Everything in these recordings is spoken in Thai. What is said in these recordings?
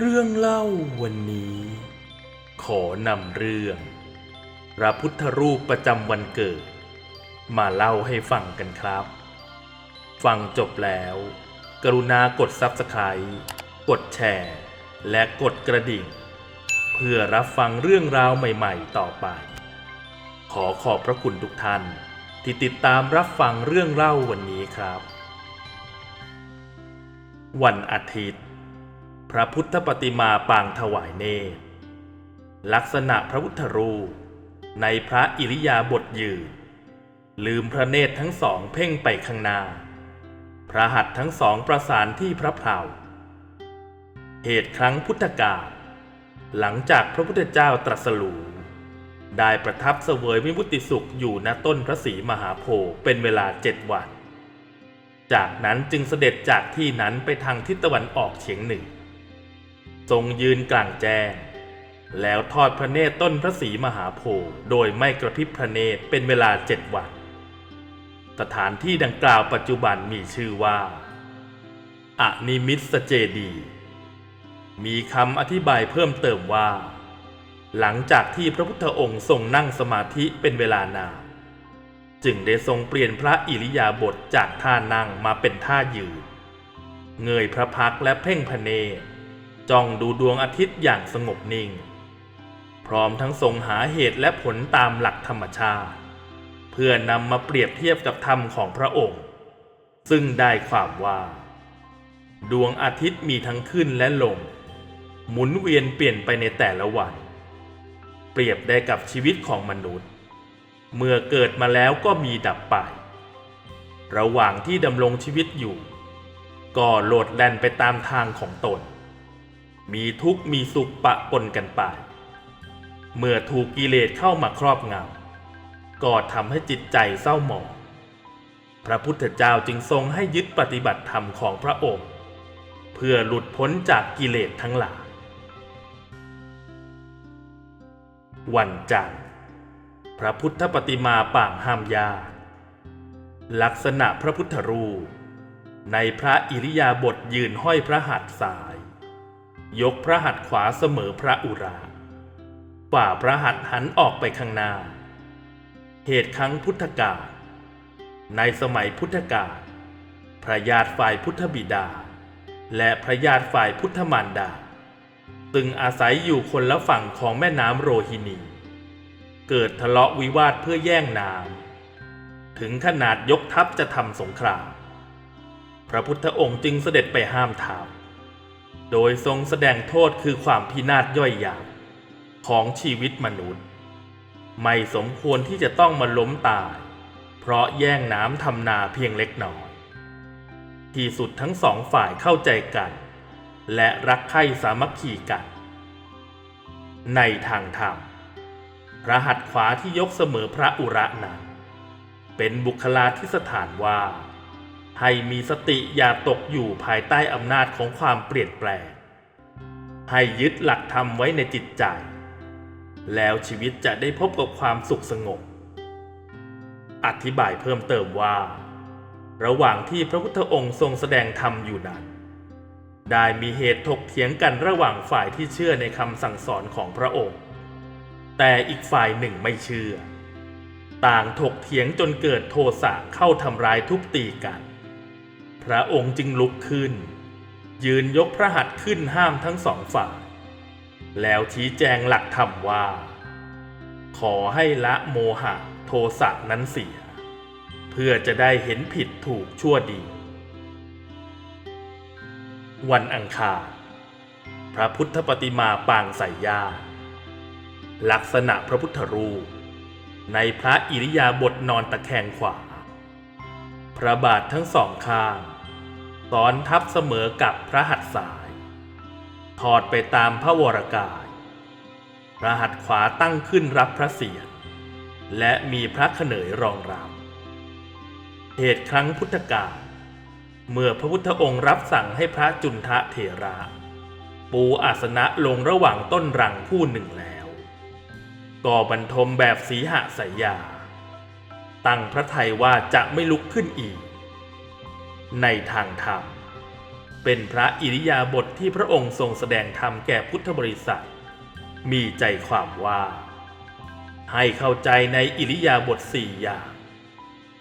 เรื่องเล่าวันนี้ ขอนำเรื่อง พระพุทธรูปประจำวันเกิด มาเล่าให้ฟังกันครับ ฟังจบแล้ว กรุณากด Subscribe กดแชร์ และกดกระดิ่ง เพื่อรับฟังเรื่องราวใหม่ๆต่อไป ขอขอบพระคุณทุกท่าน ที่ติดตามรับฟังเรื่องเล่าวันนี้ครับ วันอาทิตย์ พระพุทธปฏิมาปางถวายเนตร ลักษณะพระพุทธรูปในพระอิริยาบถยืน ลืมพระเนตรทั้งสองเพ่งไปข้างหน้า พระหัตถ์ทั้งสองประสานที่พระเพลาเหตุครั้งพุทธกาลหลังจากพระพุทธเจ้าตรัสรู้ได้ประทับเสวยวิมุตติสุขอยู่ณต้นพระศรีมหาโพธิ์เป็นเวลาเจ็ดวัน จากนั้นจึงเสด็จจากที่นั้นไปทางทิศตะวันออกเฉียงเหนือ ทรงยืนกลางแจ้ง แล้วทอดพระเนตรต้นพระศรีมหาโพธิ์โดยไม่กระพริบพระเนตรเป็นเวลาเจ็ดวัน สถานที่ดังกล่าวปัจจุบันมีชื่อว่าอะนิมิตสเจดี มีคำอธิบายเพิ่มเติมว่า หลังจากที่พระพุทธองค์ทรงนั่งสมาธิเป็นเวลานานจึงได้ทรงเปลี่ยนพระอิริยาบถจากท่านั่งมาเป็นท่ายืน เงยพระพักและเพ่งพระเนตร จ้องดูดวงอาทิตย์อย่างสงบนิ่ง พร้อมทั้งทรงหาเหตุและผลตามหลักธรรมชาติ เพื่อนำมาเปรียบเทียบกับธรรมของพระองค์ ซึ่งได้ความว่า ดวงอาทิตย์มีทั้งขึ้นและลง หมุนเวียนเปลี่ยนไปในแต่ละวัน เปรียบได้กับชีวิตของมนุษย์ เมื่อเกิดมาแล้วก็มีดับไป ระหว่างที่ดำรงชีวิตอยู่ ก็โลดแล่นไปตามทางของตน มีทุกข์มีสุขปะปนกันไป เมื่อถูกกิเลสเข้ามาครอบงำก็ทำให้จิตใจเศร้าหมองพระพุทธเจ้าจึงทรงให้ยึดปฏิบัติธรรมของพระองค์ เพื่อหลุดพ้นจากกิเลสทั้งหลาย วันจันทร์พระพุทธปฏิมาป่างห้ามยา ลักษณะพระพุทธรูปในพระอิริยาบถยืนห้อยพระหัตถ์ซ้าย ยกพระหัตถ์ขวาเสมอพระอุราฝ่าพระหัตถ์หันออกไปข้างหน้า เหตุครั้งพุทธกาลในสมัยพุทธกาลพระญาติฝ่ายพุทธบิดา และพระญาติฝ่ายพุทธมารดา ซึ่งอาศัยอยู่คนละฝั่งของแม่น้ำโรฮินี เกิดทะเลาะวิวาทเพื่อแย่งน้ำถึงขนาดยกทัพจะทำสงคราม พระพุทธองค์จึงเสด็จไปห้ามทาม โดยทรงแสดงโทษคือความพินาศย่อยหยาบของชีวิตมนุษย์ ไม่สมควรที่จะต้องมาล้มตาย เพราะแย่งน้ำทำนาเพียงเล็กน้อย ที่สุดทั้งสองฝ่ายเข้าใจกัน และรักใคร่สามัคคีกัน ในทางธรรมพระหัตถ์ขวาที่ยกเสมอพระอุระนั้น เป็นบุคลาธิสถานว่า ให้มีสติอย่าตกอยู่ภายใต้อำนาจของความเปลี่ยนแปลง ให้ยึดหลักธรรมไว้ในจิตใจ แล้วชีวิตจะได้พบกับความสุขสงบ อธิบายเพิ่มเติมว่า ระหว่างที่พระพุทธองค์ทรงแสดงธรรมอยู่นั้น ได้มีเหตุถกเถียงกันระหว่างฝ่ายที่เชื่อในคำสั่งสอนของพระองค์ แต่อีกฝ่ายหนึ่งไม่เชื่อ ต่างถกเถียงจนเกิดโทสะเข้าทำร้ายทุบตีกัน พระองค์จึงลุกขึ้น ยืนยกพระหัตถ์ขึ้นห้ามทั้งสองฝ่ายแล้วชี้แจงหลักธรรมว่า ขอให้ละโมหะโทสะนั้นเสีย เพื่อจะได้เห็นผิดถูกชั่วดี วันอังคารพระพุทธปฏิมาปางใส่ยาลักษณะพระพุทธรูป ในพระอิริยาบถนอนตะแคงขวา พระบาททั้งสองข้าง ซ้อนทับเสมอกับพระหัตถ์ซ้าย ถอดไปตามพระวรกาย พระหัตถ์ขวาตั้งขึ้นรับพระเศียรและมีพระเขนยรองรับเหตุครั้งพุทธกาลเมื่อพระพุทธองค์รับสั่งให้พระจุนทะเถระ ปูอาสนะลงระหว่างต้นรังผู้หนึ่งแล้วก่อบรรทมแบบสีหสายยา ตั้งพระไทยว่าจะไม่ลุกขึ้นอีก ในทางธรรม เป็นพระอิริยาบถทที่พระองค์ทรงแสดงธรรมแก่พุทธบริษัท มีใจความว่า ให้เข้าใจในอิริยาบถสี่อย่าง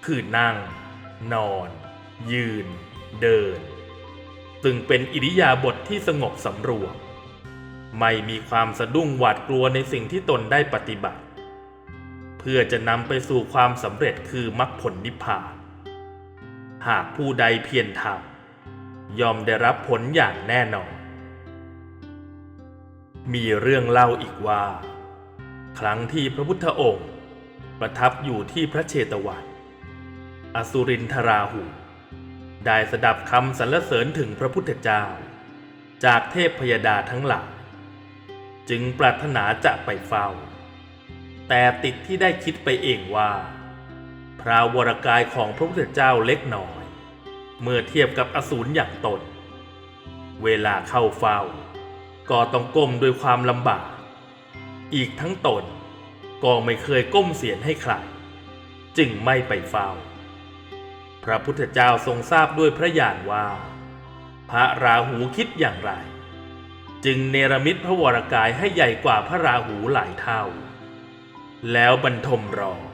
คือนั่ง นอน ยืน เดิน ซึ่งเป็นอิริยาบถทที่สงบสำรวม ไม่มีความสะดุ้งหวาดกลัวในสิ่งที่ตนได้ปฏิบัติ เพื่อจะนำไปสู่ความสำเร็จคือมรรคผลนิพพาน หากผู้ใดเพียรทำย่อมได้รับผลอย่างแน่นอน มีเรื่องเล่าอีกว่า ครั้งที่พระพุทธองค์ ประทับอยู่ที่พระเชตวัน อสุรินทราหู ได้สดับคำสรรเสริญถึงพระพุทธเจ้า จากเทพพยดาทั้งหลายจึงปรารถนาจะไปเฝ้า แต่ติดที่ได้คิดไปเองว่า ระววรกายของพระพุทธเจ้าเล็กน้อย เมื่อเทียบกับอสูรอย่างตน เวลาเข้าเฝ้า ก็ต้องก้มด้วยความลำบาก อีกทั้งตนก็ไม่เคยก้มเสียนให้ใคร จึงไม่ไปเฝ้า พระพุทธเจ้าทรงทราบด้วยพระญาณว่า พระราหูคิดอย่างไร จึงเนรมิตพระวรกายให้ใหญ่กว่าพระราหูหลายเท่า แล้วบรรทมรอง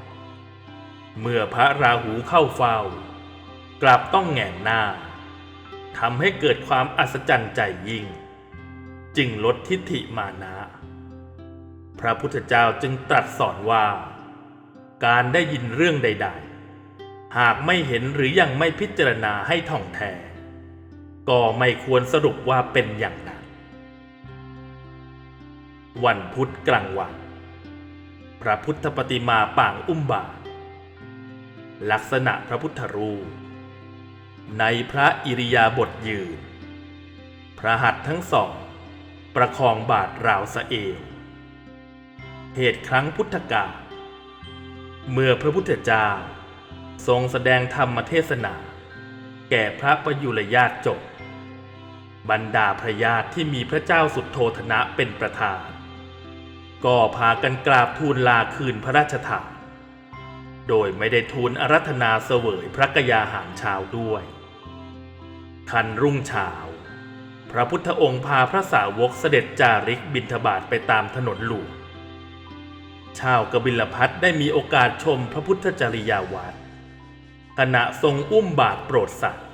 เมื่อพระราหูเข้าเฝ้า กลับต้องแหงนหน้าทำให้เกิดความอัศจรรย์ใจยิ่ง จึงลดทิฏฐิมานะ พระพุทธเจ้าจึงตรัสสอนว่า การได้ยินเรื่องใด ๆ หากไม่เห็นหรือยังไม่พิจารณาให้ท่องแท้ก็ไม่ควรสรุปว่าเป็นอย่างนั้นวันพุธกลางวัน พระพุทธปฏิมาปางอุ้มบาท ลักษณะพระพุทธรูป ในพระอิริยาบถยืน พระหัตถ์ทั้งสอง ประคองบาทราวสะเอว เหตุครั้งพุทธกาลเมื่อพระพุทธเจ้าทรงแสดงธรรมเทศนา แก่พระประยุรญาติจบบรรดาพระญาติที่มีพระเจ้าสุดโทธนะเป็นประธาน ก็พากันกราบทูลลาคืนพระราชทาน โดยไม่ได้ทูลอารัธนาเสวยพระกยาหารเช้าด้วยคันรุ่งเช้าพระพุทธองค์พาพระสาวกเสด็จจาริกบิณฑบาตไปตามถนนหลวง ชาวกบิลพัทได้มีโอกาสชมพระพุทธจริยาวัดขณะทรงอุ้มบาทโปรดสัตว์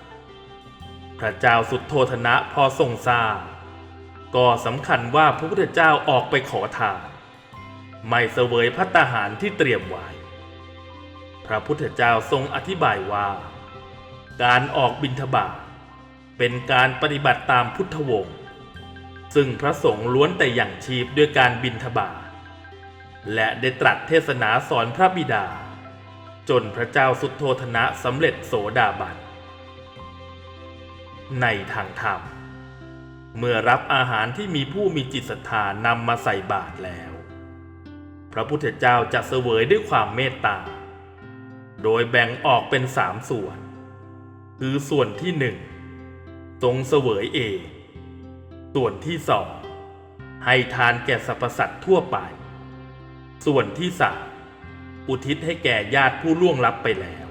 พระเจ้าสุดโทธนะพอทรงทราบก็สำคัญว่าพระพุทธเจ้าออกไปขอทาน ไม่เสวยพัตตาหารที่เตรียมไว้ พระพุทธเจ้าทรงอธิบายว่า การออกบิณฑบาตเป็นการปฏิบัติตามพุทธวงศ์ซึ่งพระสงฆ์ล้วนแต่อย่างชีพด้วยการบิณฑบาตและได้ตรัสเทศนาสอนพระบิดา จนพระเจ้าสุดโทธนะสำเร็จโสดาบันในทางธรรม เมื่อรับอาหารที่มีผู้มีจิตศรัทธานำมาใส่บาตรแล้ว พระพุทธเจ้าจะเสวยด้วยความเมตตา โดยแบ่งออกเป็นสามส่วน คือส่วนที่หนึ่งทรงเสวยเอง ส่วนที่สองให้ทานแก่สรรพสัตว์ทั่วไป ส่วนที่สามอุทิศให้แก่ญาติผู้ล่วงลับไปแล้ว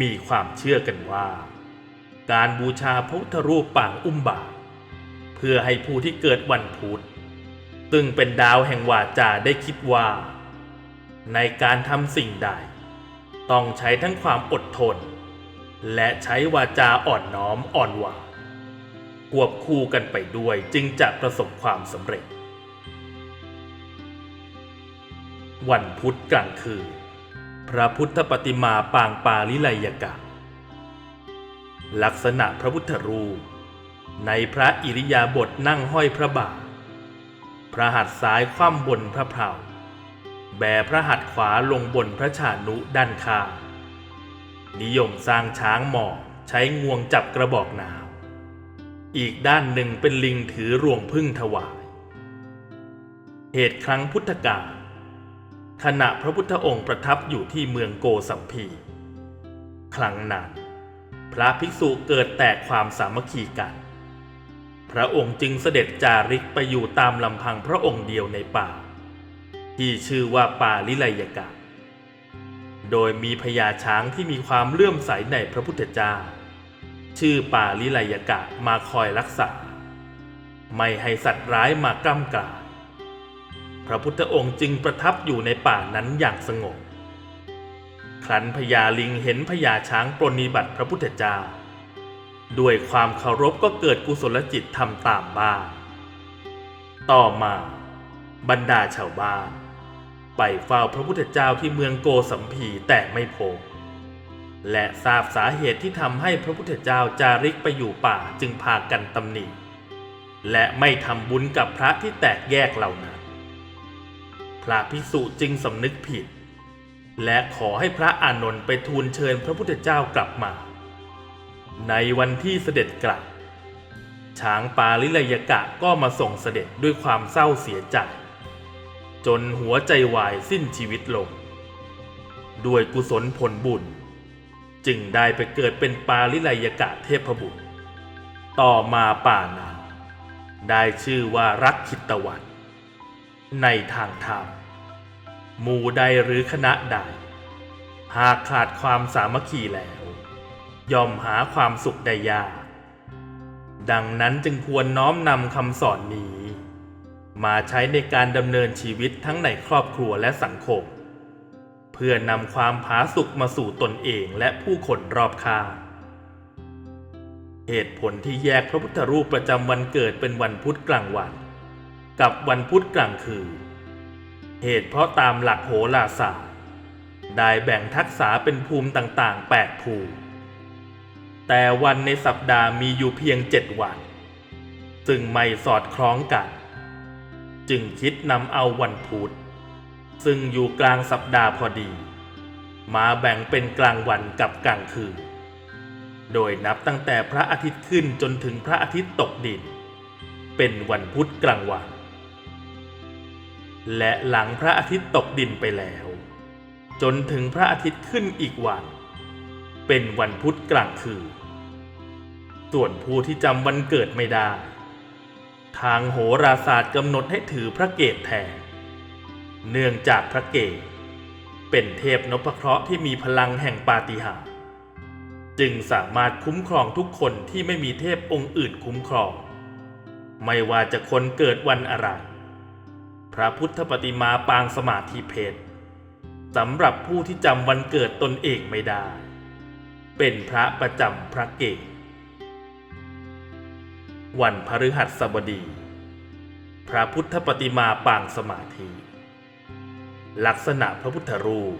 มีความเชื่อกันว่า การบูชาพระพุทธรูปปางอุ้มบาทเพื่อให้ผู้ที่เกิดวันพุธซึ่งเป็นดาวแห่งวาจาได้คิดว่า ในการทำสิ่งใด ต้องใช้ทั้งความอดทน และใช้วาจาอ่อนน้อมอ่อนหวานควบคู่กันไปด้วยจึงจะประสบความสำเร็จ วันพุธกลางคืนพระพุทธปฏิมาปางปาลิไลยกะ ลักษณะพระพุทธรูป ในพระอิริยาบถนั่งห้อยพระบาท พระหัตถ์ซ้ายคว่ำบนพระเพลา แบพระหัตถ์ขวาลงบนพระชานุด้านข้างนิยมสร้างช้างหมอบใช้งวงจับกระบอกน้ำอีกด้านหนึ่งเป็นลิงถือรวงพึ่งถวาย เหตุครั้งพุทธกาลขณะพระพุทธองค์ประทับอยู่ที่เมืองโกสัมพี ครั้งนั้น พระภิกษุเกิดแตกความสามัคคีกัน พระองค์จึงเสด็จจาริกไปอยู่ตามลำพังพระองค์เดียวในป่า ที่ชื่อว่าป่าลิไลยกะ โดยมีพญาช้างที่มีความเลื่อมใสในพระพุทธเจ้า ชื่อป่าลิไลยกะมาคอยรักษา ไม่ให้สัตว์ร้ายมากล้ำกลาพระพุทธองค์จึงประทับอยู่ในป่านั้นอย่างสงบ ครั้นพญาลิงเห็นพญาช้างปรนนิบัติพระพุทธเจ้า ด้วยความเคารพก็เกิดกุศลจิตทำตามบ้างต่อมาบรรดาชาวบ้าน ไปเฝ้าพระพุทธเจ้าที่เมืองโกสัมพีแต่ไม่พบและทราบสาเหตุที่ทำให้พระพุทธเจ้าจาริกไปอยู่ป่าจึงพากันตำหนิและไม่ทำบุญกับพระที่แตกแยกเหล่านั้น พระภิกษุจึงสำนึกผิด และขอให้พระอานนท์ไปทูลเชิญพระพุทธเจ้ากลับมา ในวันที่เสด็จกลับ ช้างปาลิลยกะก็มาส่งเสด็จด้วยความเศร้าเสียใจ จนหัวใจวายสิ้นชีวิตลง ด้วยกุศลผลบุญ จึงได้ไปเกิดเป็นปาลิลยกะเทพบุตร ต่อมาป่านั้นได้ชื่อว่ารักคิตวัน ในทางธรรมหมู่ใดหรือคณะใด หากขาดความสามัคคีแล้ว ย่อมหาความสุขได้ยาก ดังนั้นจึงควรน้อมนำคำสอนนี้ มาใช้ในการดำเนินชีวิตทั้งในครอบครัวและสังคม เพื่อนำความผาสุกมาสู่ตนเองและผู้คนรอบข้างเหตุผลที่แยกพระพุทธรูปประจำวันเกิดเป็นวันพุธกลางวัน กับวันพุธกลางคืน เหตุเพราะตามหลักโหราศาสตร์ได้แบ่งทักษะเป็นภูมิต่างๆ 8 ภูมิ แต่วันในสัปดาห์มีอยู่เพียงเจ็ดวัน ซึ่งไม่สอดคล้องกัน จึงคิดนำเอาวันพุธซึ่งอยู่กลางสัปดาห์พอดี มาแบ่งเป็นกลางวันกับกลางคืน โดยนับตั้งแต่พระอาทิตย์ขึ้นจนถึงพระอาทิตย์ตกดิน เป็นวันพุธกลางวัน และหลังพระอาทิตย์ตกดินไปแล้ว จนถึงพระอาทิตย์ขึ้นอีกวัน เป็นวันพุธกลางคืน ส่วนผู้ที่จำวันเกิดไม่ได้างโหราศาสตร์กำหนดให้ถือพระเกศแทนเนื่องจากพระเกศเป็นเทพนพเคราะห์ที่มีพลังแห่งปาฏิหาริย์จึงสามารถคุ้มครองทุกคนที่ไม่มีเทพองค์อื่นคุ้มครอง ไม่ว่าจะคนเกิดวันอะไร พระพุทธปฏิมาปางสมาธิเพชรสำหรับผู้ที่จำวันเกิดตนเองไม่ได้ เป็นพระประจำพระเกศ วันพฤหัสบดี พระพุทธปฏิมาปางสมาธิ ลักษณะพระพุทธรูป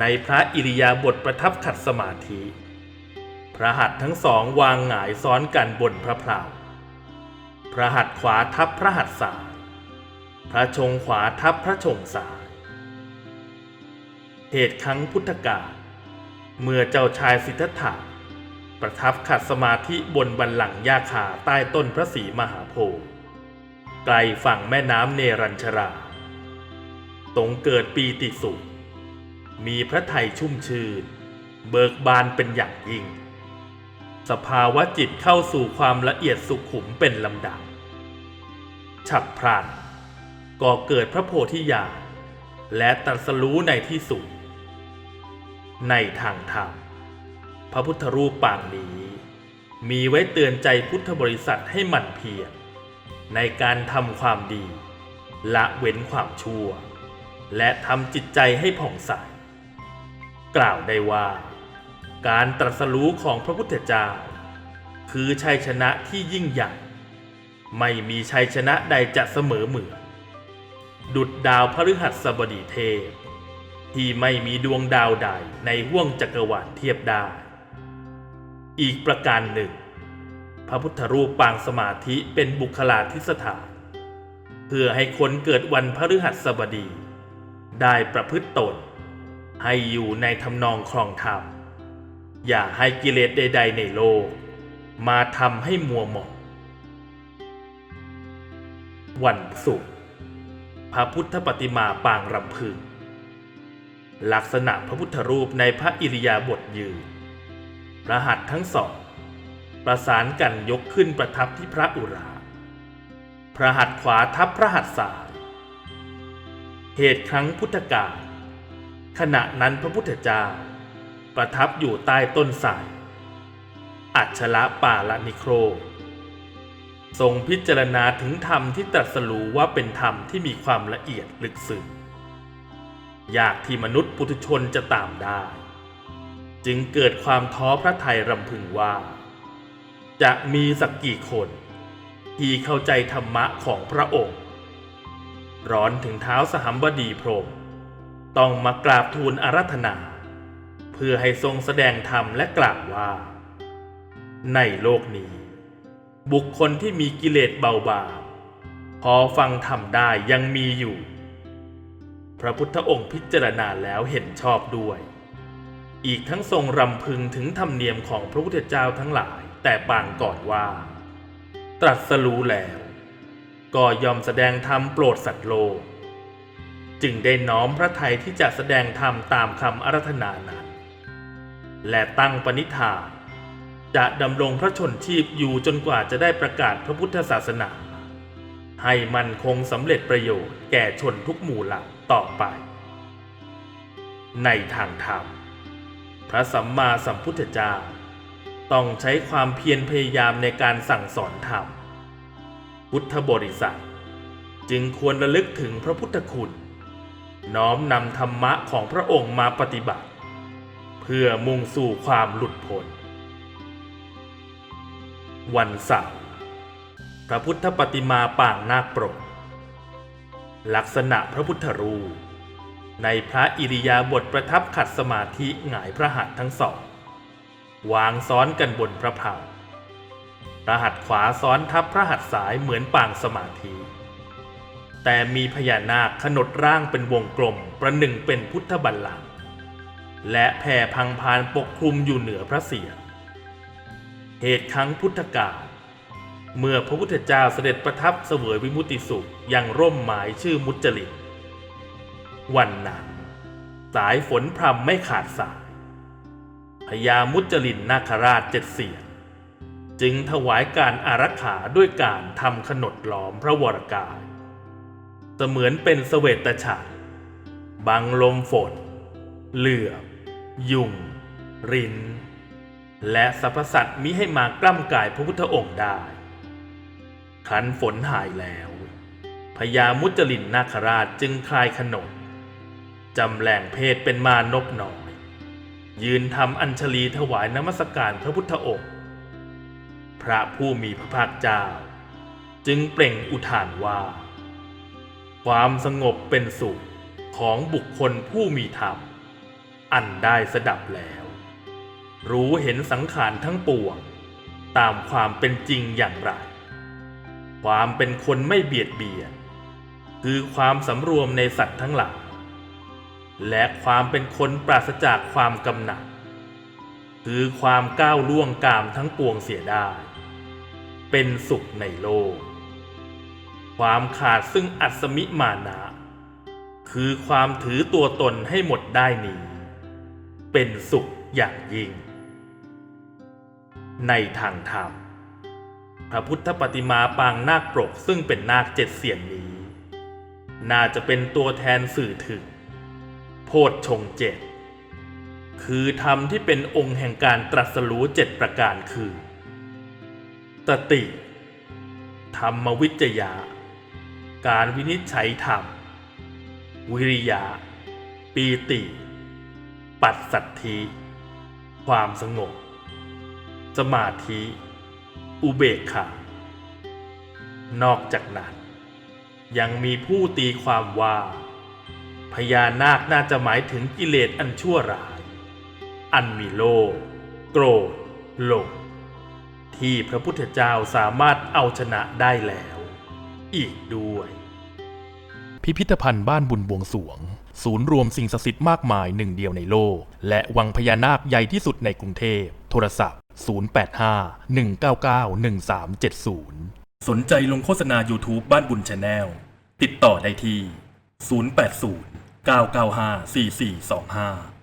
ในพระอิริยาบถประทับขัดสมาธิ พระหัตถ์ทั้งสองวางหงายซ้อนกันบนพระเพลาพระหัตถ์ขวาทับพระหัตถ์ซ้าย พระชงขวาทับพระชงซ้าย เหตุครั้งพุทธกาลเมื่อเจ้าชายสิทธัตถะ ประทับขัดสมาธิบนบันหลังก์หญ้าคาใต้ต้นพระศรีมหาโพธิ์ไกลฝั่งแม่น้ำเนรัญชรา ตรงเกิดปีติสุข มีพระไทยชุ่มชื่น เบิกบานเป็นอย่างยิ่ง สภาวะจิตเข้าสู่ความละเอียดสุขุมเป็นลำดับ ฉับพลันก็เกิดพระโพธิญาณและตรัสรู้ในที่สุด ในทางธรรม พระพุทธรูปปางนี้ มีไว้เตือนใจพุทธบริษัทให้หมั่นเพียรในการทำความดี ละเว้นความชั่ว และทำจิตใจให้ผ่องใส กล่าวได้ว่า การตรัสรู้ของพระพุทธเจ้า คือชัยชนะที่ยิ่งใหญ่ ไม่มีชัยชนะใดจะเสมอเหมือนดุดดาวพฤหัสบดีเทพที่ไม่มีดวงดาวใดในห้วงจักรวาลเทียบได้ อีกประการหนึ่ง พระพุทธรูปปางสมาธิเป็นบุคลาธิสถาน เพื่อให้คนเกิดวันพฤหัสบดี ได้ประพฤติตน ให้อยู่ในทำนองครองธรรม อย่าให้กิเลสใด ๆ ในโลก มาทำให้มัวหมองวันศุกร์พระพุทธปฏิมาปางรำพึง ลักษณะพระพุทธรูปในพระอิริยาบถยืน ระหัตถ์ทั้งสอง ประสานกันยกขึ้นประทับที่พระอุรา พระหัตถ์ขวาทับพระหัตถ์ซ้าย เหตุครั้งพุทธกาลขณะนั้นพระพุทธเจ้า ประทับอยู่ใต้ต้นไทรอัชระปาละนิโคร ทรงพิจารณาถึงธรรมที่ตรัสรู้ว่าเป็นธรรมที่มีความละเอียดลึกซึ้งยากที่มนุษย์ปุถุชนจะตามได้ จึงเกิดความท้อพระทัยรำพึงว่า จะมีสักกี่คนที่เข้าใจธรรมะของพระองค์ ร้อนถึงเท้าสหัมบดีพรม ต้องมากราบทูลอารัธนา เพื่อให้ทรงแสดงธรรมและกล่าวว่า ในโลกนี้ บุคคลที่มีกิเลสเบาบางพอฟังธรรมได้ยังมีอยู่ พระพุทธองค์พิจารณาแล้วเห็นชอบด้วย อีกทั้งทรงรำพึงถึงธรรมเนียมของพระพุทธเจ้าทั้งหลาย แต่ปางก่อนว่า ตรัสรู้แล้ว ก็ยอมแสดงธรรมโปรดสัตว์โลก จึงได้น้อมพระทัยที่จะแสดงธรรมตามคำอารัธนานั้น และตั้งปณิธานจะดำรงพระชนชีพอยู่จนกว่าจะได้ประกาศพระพุทธศาสนา ให้มันคงสำเร็จประโยชน์แก่ชนทุกหมู่เหล่าต่อไป ในทางธรรม พระสัมมาสัมพุทธเจ้า ต้องใช้ความเพียรพยายามในการสั่งสอนธรรม พุทธบริษัท จึงควรระลึกถึงพระพุทธคุณ น้อมนำธรรมะของพระองค์มาปฏิบัติ เพื่อมุ่งสู่ความหลุดพ้นวันเสาร์พระพุทธปฏิมาปางนาคปรกลักษณะพระพุทธรูป ในพระอิริยาบถประทับขัดสมาธิหงายพระหัตถ์ทั้งสอง วางซ้อนกันบนพระเพาพระหัตถ์ขวาซ้อนทับพระหัตถ์ซ้ายเหมือนปางสมาธิ แต่มีพญานาคขนดร่างเป็นวงกลมประหนึ่งเป็นพุทธบัลลังก์และแผ่พังพานปกคลุมอยู่เหนือพระเศียรเหตุครั้งพุทธกาลเมื่อพระพุทธเจ้าเสด็จประทับเสวยวิมุตติสุขยังร่มหมายชื่อมุจลิน วันนั้นสายฝนพรำไม่ขาดสายพญามุจลินนาคราชเจ็ดเสียนจึงถวายการอารักขาด้วยการทำขนดล้อมพระวรกาย เสมือนเป็นเสวตฉัตรบังลมฝน เหลือบยุง ริน และสรรพสัตว์มิให้มากล้ำกายพระพุทธองค์ได้ ขันฝนหายแล้วพญามุจลินนาคราชจึงคลายขนด จำแหล่งเพศเป็นมานพน้อย ยืนทำอัญชลีถวายนมัสการพระพุทธองค์ พระผู้มีพระภาคเจ้า จึงเปล่งอุทานว่า ความสงบเป็นสุขของบุคคลผู้มีธรรม อันได้สดับแล้ว รู้เห็นสังขารทั้งปวง ตามความเป็นจริงอย่างไร ความเป็นคนไม่เบียดเบียน คือความสำรวมในสัตว์ทั้งหลาย และความเป็นคนปราศจากความกำหนัด คือความก้าวล่วงกามทั้งปวงเสียได้ เป็นสุขในโลก ความขาดซึ่งอัศมิมานะ คือความถือตัวตนให้หมดได้นี้ เป็นสุขอย่างยิ่ง ในทางธรรมพระพุทธปฏิมาปางนาคปรกซึ่งเป็นนาคเจ็ดเสียนนี้ น่าจะเป็นตัวแทนสื่อถึง โพชฌงเจ็ดคือธรรมที่เป็นองค์แห่งการตรัสรู้เจ็ดประการคือ ตติ ธรรมวิจยา การวินิจฉัยธรรม วิริยะ ปีติ ปัสสัทธิ ความสงบ สมาธิ อุเบกขานอกจากนั้น ยังมีผู้ตีความว่า พญานาคน่าจะหมายถึงกิเลสอันชั่วร้าย อันมีโลภโกรธหลงที่พระพุทธเจ้าสามารถเอาชนะได้แล้ว อีกด้วย พิพิธภัณฑ์บ้านบุญบวงสรวง ศูนย์รวมสิ่งศักดิ์สิทธิ์มากมายหนึ่งเดียวในโลก และวังพญานาคใหญ่ที่สุดในกรุงเทพ โทรศัพท์ 085 199 1370 สนใจลงโฆษณา YouTube บ้านบุญชาแนลติดต่อได้ที่ 080 995 4425